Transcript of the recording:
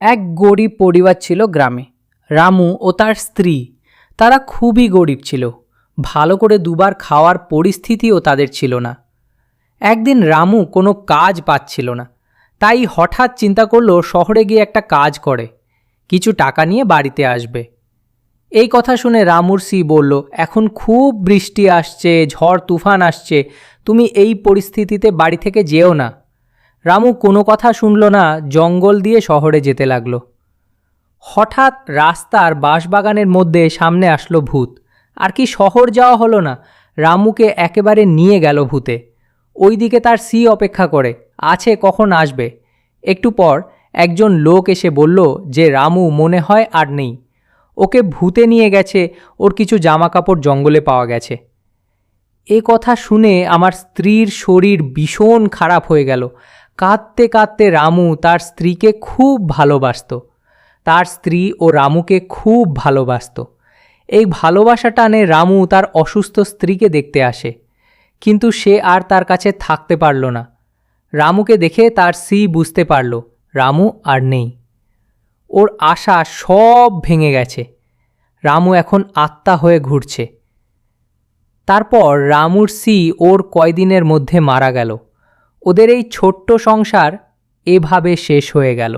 এক গরিব পরিবার ছিল গ্রামে। রামু ও তার স্ত্রী। তারা খুবই গরিব ছিল। ভালো করে দুবার খাওয়ার পরিস্থিতিও তাদের ছিল না। একদিন রামু কোনো কাজ পাচ্ছিল না। তাই হঠাৎ চিন্তা করল শহরে গিয়ে একটা কাজ করে। কিছু টাকা নিয়ে বাড়িতে আসবে। এই কথা শুনে রামুর সি বলল, এখন খুব বৃষ্টি আসছে, ঝড় তুফান আসছে। তুমি এই পরিস্থিতিতে বাড়ি থেকে যেও না। রামু কোনো কথা শুনল না, জঙ্গল দিয়ে শহরে যেতে লাগল। হঠাৎ রাস্তার বাঁশবাগানের মধ্যে সামনে আসলো ভূত। আর কি শহর যাওয়া হলো না, রামুকে একেবারে নিয়ে গেল ভূতে। ওইদিকে তার সি অপেক্ষা করে, আছে কখন আসবে? একটু পর একজন লোক এসে বলল যে রামু মনে হয় আর নেই। ওকে ভূতে নিয়ে গেছে, ওর কিছু জামাকাপড় জঙ্গলে পাওয়া গেছে। এ কথা শুনে আমার স্ত্রীর শরীর ভীষণ খারাপ হয়ে গেল। কাঁদতে কাঁদতে রামু তার স্ত্রীকে খুব ভালোবাসত। তার স্ত্রী ও রামুকে খুব ভালোবাসত। এই ভালোবাসা টানে রামু তার অসুস্থ স্ত্রীকে দেখতে আসে। কিন্তু সে আর তার কাছে থাকতে পারল না। রামুকে দেখে তার সি বুঝতে পারল, রামু আর নেই। ওর আশা সব ভেঙে গেছে। রামু এখন আত্মা হয়ে ঘুরছে। তারপর রামুর সি ওর কয়দিনের মধ্যে মারা গেল। ওদের এই ছোট্ট সংসার এভাবে শেষ হয়ে গেল।